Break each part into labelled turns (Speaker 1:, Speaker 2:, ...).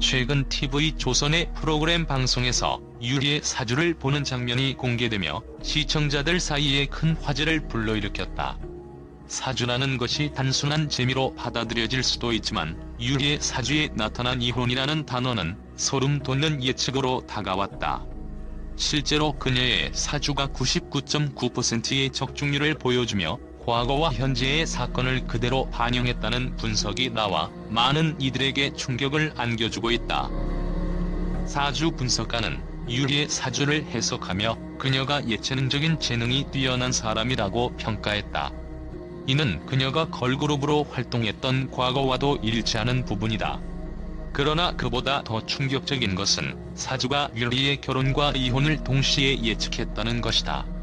Speaker 1: 최근 TV 조선의 프로그램 방송에서 유리의 사주를 보는 장면이 공개되며 시청자들 사이에 큰 화제를 불러일으켰다. 사주라는 것이 단순한 재미로 받아들여질 수도 있지만 유리의 사주에 나타난 이혼이라는 단어는 소름 돋는 예측으로 다가왔다. 실제로 그녀의 사주가 99.9%의 적중률을 보여주며 과거와 현재의 사건을 그대로 반영했다는 분석이 나와 많은 이들에게 충격을 안겨주고 있다. 사주 분석가는 유리의 사주를 해석하며 그녀가 예체능적인 재능이 뛰어난 사람이라고 평가했다. 이는 그녀가 걸그룹으로 활동했던 과거와도 일치하는 부분이다. 그러나 그보다 더 충격적인 것은 사주가 유리의 결혼과 이혼을 동시에 예측했다는 것이다.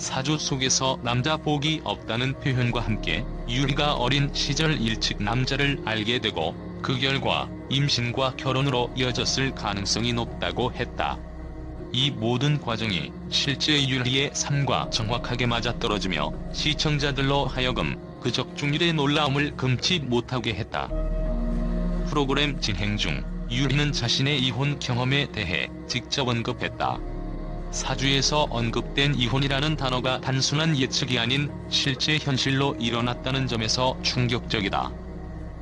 Speaker 1: 사주 속에서 남자 복이 없다는 표현과 함께 유리가 어린 시절 일찍 남자를 알게 되고 그 결과 임신과 결혼으로 이어졌을 가능성이 높다고 했다. 이 모든 과정이 실제 유리의 삶과 정확하게 맞아떨어지며 시청자들로 하여금 그 적중률의 놀라움을 금치 못하게 했다. 프로그램 진행 중 유리는 자신의 이혼 경험에 대해 직접 언급했다. 사주에서 언급된 이혼이라는 단어가 단순한 예측이 아닌 실제 현실로 일어났다는 점에서 충격적이다.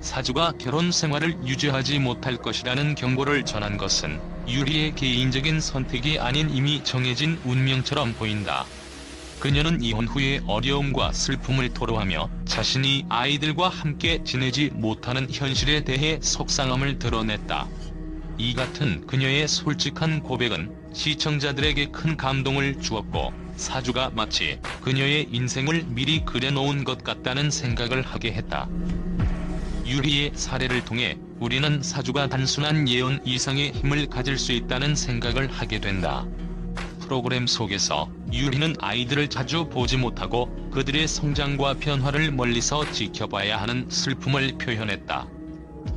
Speaker 1: 사주가 결혼 생활을 유지하지 못할 것이라는 경고를 전한 것은 유리의 개인적인 선택이 아닌 이미 정해진 운명처럼 보인다. 그녀는 이혼 후의 어려움과 슬픔을 토로하며 자신이 아이들과 함께 지내지 못하는 현실에 대해 속상함을 드러냈다. 이 같은 그녀의 솔직한 고백은 시청자들에게 큰 감동을 주었고 사주가 마치 그녀의 인생을 미리 그려놓은 것 같다는 생각을 하게 했다. 유리의 사례를 통해 우리는 사주가 단순한 예언 이상의 힘을 가질 수 있다는 생각을 하게 된다. 프로그램 속에서 유리는 아이들을 자주 보지 못하고 그들의 성장과 변화를 멀리서 지켜봐야 하는 슬픔을 표현했다.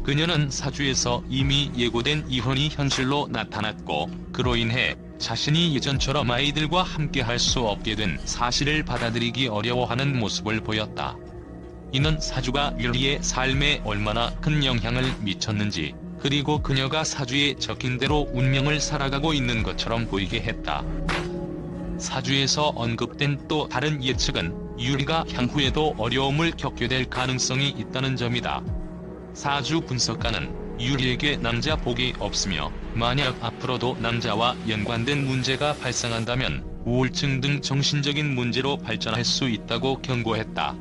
Speaker 1: 그녀는 사주에서 이미 예고된 이혼이 현실로 나타났고 그로 인해 자신이 예전처럼 아이들과 함께 할 수 없게 된 사실을 받아들이기 어려워하는 모습을 보였다. 이는 사주가 유리의 삶에 얼마나 큰 영향을 미쳤는지 그리고 그녀가 사주에 적힌 대로 운명을 살아가고 있는 것처럼 보이게 했다. 사주에서 언급된 또 다른 예측은 유리가 향후에도 어려움을 겪게 될 가능성이 있다는 점이다. 사주 분석가는 유리에게 남자 복이 없으며 만약 앞으로도 남자와 연관된 문제가 발생한다면 우울증 등 정신적인 문제로 발전할 수 있다고 경고했다.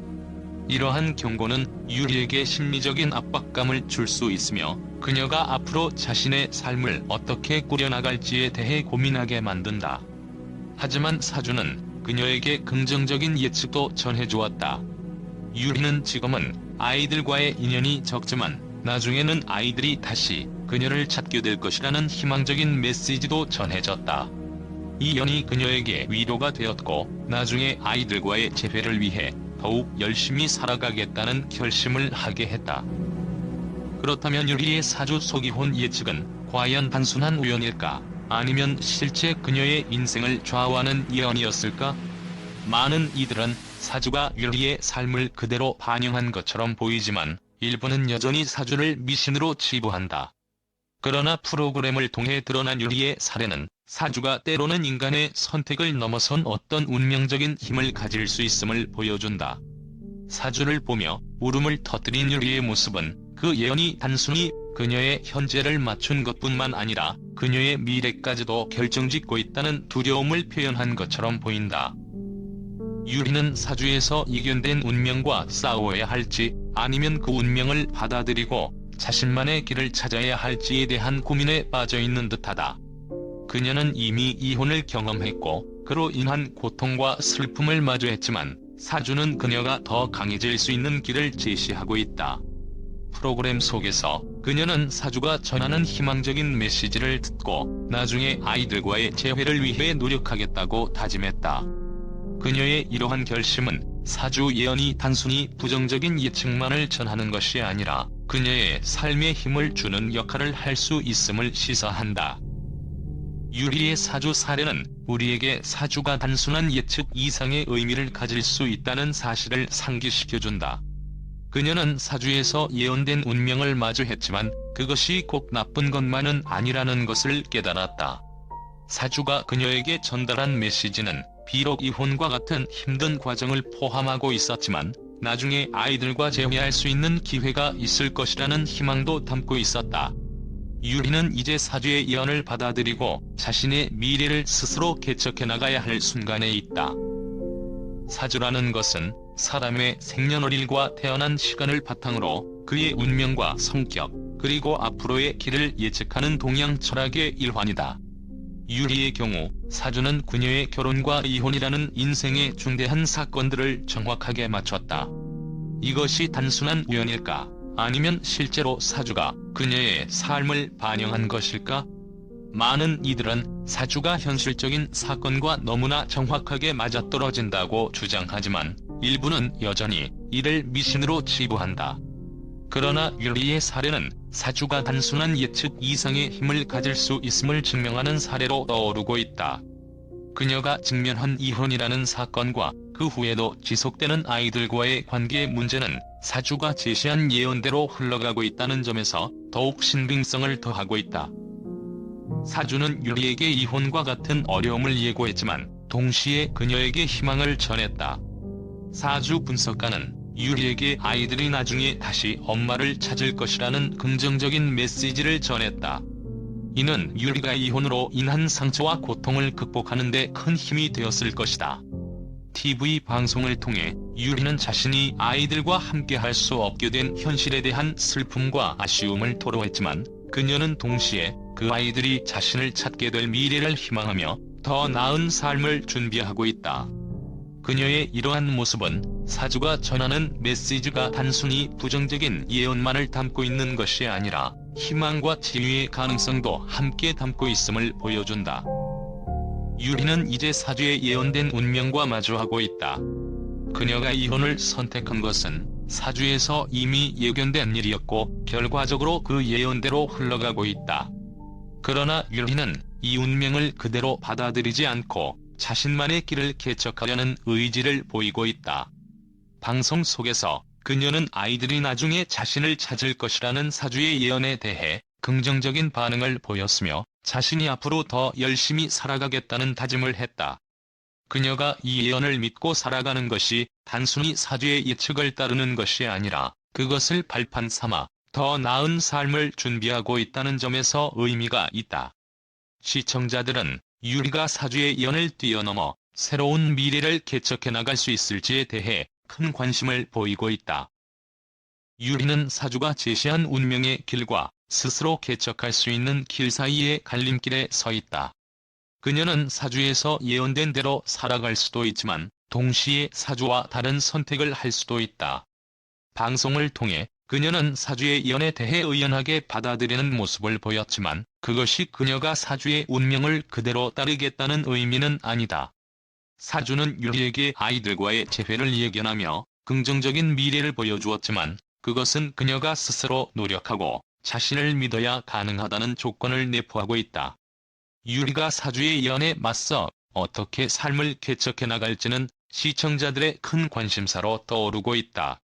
Speaker 1: 이러한 경고는 유리에게 심리적인 압박감을 줄 수 있으며 그녀가 앞으로 자신의 삶을 어떻게 꾸려나갈지에 대해 고민하게 만든다. 하지만 사주는 그녀에게 긍정적인 예측도 전해주었다. 유리는 지금은 아이들과의 인연이 적지만 나중에는 아이들이 다시 그녀를 찾게 될 것이라는 희망적인 메시지도 전해졌다. 이 연이 그녀에게 위로가 되었고 나중에 아이들과의 재회를 위해 더욱 열심히 살아가겠다는 결심을 하게 했다. 그렇다면 유리의 사주 속이혼 예측은 과연 단순한 우연일까? 아니면 실제 그녀의 인생을 좌우하는 예언이었을까? 많은 이들은 사주가 유리의 삶을 그대로 반영한 것처럼 보이지만 일부는 여전히 사주를 미신으로 치부한다. 그러나 프로그램을 통해 드러난 유리의 사례는 사주가 때로는 인간의 선택을 넘어선 어떤 운명적인 힘을 가질 수 있음을 보여준다. 사주를 보며 울음을 터뜨린 유리의 모습은 그 예언이 단순히 그녀의 현재를 맞춘 것뿐만 아니라 그녀의 미래까지도 결정짓고 있다는 두려움을 표현한 것처럼 보인다. 유리는 사주에서 이견된 운명과 싸워야 할지 아니면 그 운명을 받아들이고 자신만의 길을 찾아야 할지에 대한 고민에 빠져 있는 듯하다. 그녀는 이미 이혼을 경험했고 그로 인한 고통과 슬픔을 마주했지만 사주는 그녀가 더 강해질 수 있는 길을 제시하고 있다. 프로그램 속에서 그녀는 사주가 전하는 희망적인 메시지를 듣고 나중에 아이들과의 재회를 위해 노력하겠다고 다짐했다. 그녀의 이러한 결심은 사주 예언이 단순히 부정적인 예측만을 전하는 것이 아니라 그녀의 삶에 힘을 주는 역할을 할 수 있음을 시사한다. 유리의 사주 사례는 우리에게 사주가 단순한 예측 이상의 의미를 가질 수 있다는 사실을 상기시켜준다. 그녀는 사주에서 예언된 운명을 마주했지만 그것이 꼭 나쁜 것만은 아니라는 것을 깨달았다. 사주가 그녀에게 전달한 메시지는 비록 이혼과 같은 힘든 과정을 포함하고 있었지만 나중에 아이들과 재회할 수 있는 기회가 있을 것이라는 희망도 담고 있었다. 유리는 이제 사주의 예언을 받아들이고 자신의 미래를 스스로 개척해 나가야 할 순간에 있다. 사주라는 것은 사람의 생년월일과 태어난 시간을 바탕으로 그의 운명과 성격, 그리고 앞으로의 길을 예측하는 동양 철학의 일환이다. 유리의 경우 사주는 그녀의 결혼과 이혼이라는 인생의 중대한 사건들을 정확하게 맞췄다. 이것이 단순한 우연일까? 아니면 실제로 사주가 그녀의 삶을 반영한 것일까? 많은 이들은 사주가 현실적인 사건과 너무나 정확하게 맞아떨어진다고 주장하지만 일부는 여전히 이를 미신으로 치부한다. 그러나 유리의 사례는 사주가 단순한 예측 이상의 힘을 가질 수 있음을 증명하는 사례로 떠오르고 있다. 그녀가 직면한 이혼이라는 사건과 그 후에도 지속되는 아이들과의 관계의 문제는 사주가 제시한 예언대로 흘러가고 있다는 점에서 더욱 신빙성을 더하고 있다. 사주는 유리에게 이혼과 같은 어려움을 예고했지만 동시에 그녀에게 희망을 전했다. 사주 분석가는 유리에게 아이들이 나중에 다시 엄마를 찾을 것이라는 긍정적인 메시지를 전했다. 이는 유리가 이혼으로 인한 상처와 고통을 극복하는 데 큰 힘이 되었을 것이다. TV 방송을 통해 유리는 자신이 아이들과 함께 할 수 없게 된 현실에 대한 슬픔과 아쉬움을 토로했지만 그녀는 동시에 그 아이들이 자신을 찾게 될 미래를 희망하며 더 나은 삶을 준비하고 있다. 그녀의 이러한 모습은 사주가 전하는 메시지가 단순히 부정적인 예언만을 담고 있는 것이 아니라 희망과 치유의 가능성도 함께 담고 있음을 보여준다. 유리는 이제 사주에 예언된 운명과 마주하고 있다. 그녀가 이혼을 선택한 것은 사주에서 이미 예견된 일이었고 결과적으로 그 예언대로 흘러가고 있다. 그러나 유리는 이 운명을 그대로 받아들이지 않고 자신만의 길을 개척하려는 의지를 보이고 있다. 방송 속에서 그녀는 아이들이 나중에 자신을 찾을 것이라는 사주의 예언에 대해 긍정적인 반응을 보였으며 자신이 앞으로 더 열심히 살아가겠다는 다짐을 했다. 그녀가 이 예언을 믿고 살아가는 것이 단순히 사주의 예측을 따르는 것이 아니라 그것을 발판 삼아 더 나은 삶을 준비하고 있다는 점에서 의미가 있다. 시청자들은 유리가 사주의 예언을 뛰어넘어 새로운 미래를 개척해 나갈 수 있을지에 대해 큰 관심을 보이고 있다. 유리는 사주가 제시한 운명의 길과 스스로 개척할 수 있는 길 사이의 갈림길에 서 있다. 그녀는 사주에서 예언된 대로 살아갈 수도 있지만 동시에 사주와 다른 선택을 할 수도 있다. 방송을 통해 그녀는 사주의 예언에 대해 의연하게 받아들이는 모습을 보였지만 그것이 그녀가 사주의 운명을 그대로 따르겠다는 의미는 아니다. 사주는 유리에게 아이들과의 재회를 예견하며 긍정적인 미래를 보여주었지만 그것은 그녀가 스스로 노력하고 자신을 믿어야 가능하다는 조건을 내포하고 있다. 유리가 사주의 예언에 맞서 어떻게 삶을 개척해 나갈지는 시청자들의 큰 관심사로 떠오르고 있다.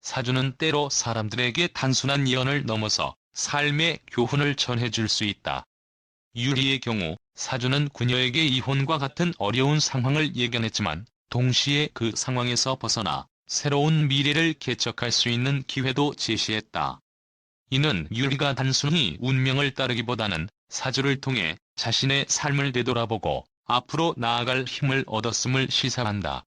Speaker 1: 사주는 때로 사람들에게 단순한 예언을 넘어서 삶의 교훈을 전해줄 수 있다. 유리의 경우 사주는 그녀에게 이혼과 같은 어려운 상황을 예견했지만 동시에 그 상황에서 벗어나 새로운 미래를 개척할 수 있는 기회도 제시했다. 이는 유리가 단순히 운명을 따르기보다는 사주를 통해 자신의 삶을 되돌아보고 앞으로 나아갈 힘을 얻었음을 시사한다.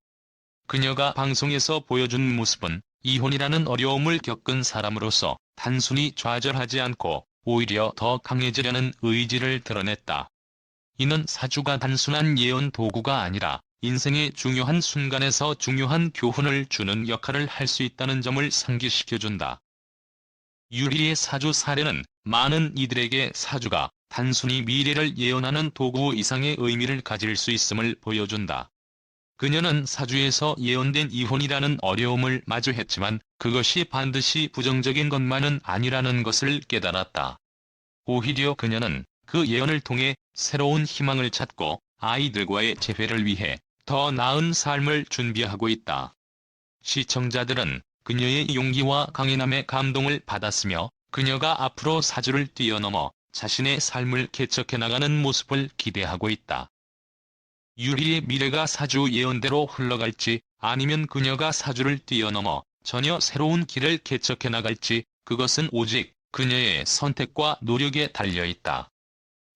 Speaker 1: 그녀가 방송에서 보여준 모습은 이혼이라는 어려움을 겪은 사람으로서 단순히 좌절하지 않고 오히려 더 강해지려는 의지를 드러냈다. 이는 사주가 단순한 예언 도구가 아니라 인생의 중요한 순간에서 중요한 교훈을 주는 역할을 할 수 있다는 점을 상기시켜준다. 유리의 사주 사례는 많은 이들에게 사주가 단순히 미래를 예언하는 도구 이상의 의미를 가질 수 있음을 보여준다. 그녀는 사주에서 예언된 이혼이라는 어려움을 마주했지만 그것이 반드시 부정적인 것만은 아니라는 것을 깨달았다. 오히려 그녀는 그 예언을 통해 새로운 희망을 찾고 아이들과의 재회를 위해 더 나은 삶을 준비하고 있다. 시청자들은 그녀의 용기와 강인함에 감동을 받았으며 그녀가 앞으로 사주를 뛰어넘어 자신의 삶을 개척해 나가는 모습을 기대하고 있다. 유리의 미래가 사주 예언대로 흘러갈지 아니면 그녀가 사주를 뛰어넘어 전혀 새로운 길을 개척해 나갈지 그것은 오직 그녀의 선택과 노력에 달려 있다.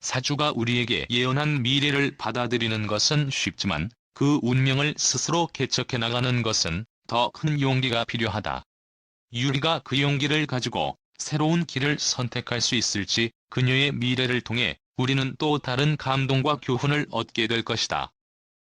Speaker 1: 사주가 우리에게 예언한 미래를 받아들이는 것은 쉽지만 그 운명을 스스로 개척해 나가는 것은 더 큰 용기가 필요하다. 유리가 그 용기를 가지고 새로운 길을 선택할 수 있을지 그녀의 미래를 통해 우리는 또 다른 감동과 교훈을 얻게 될 것이다.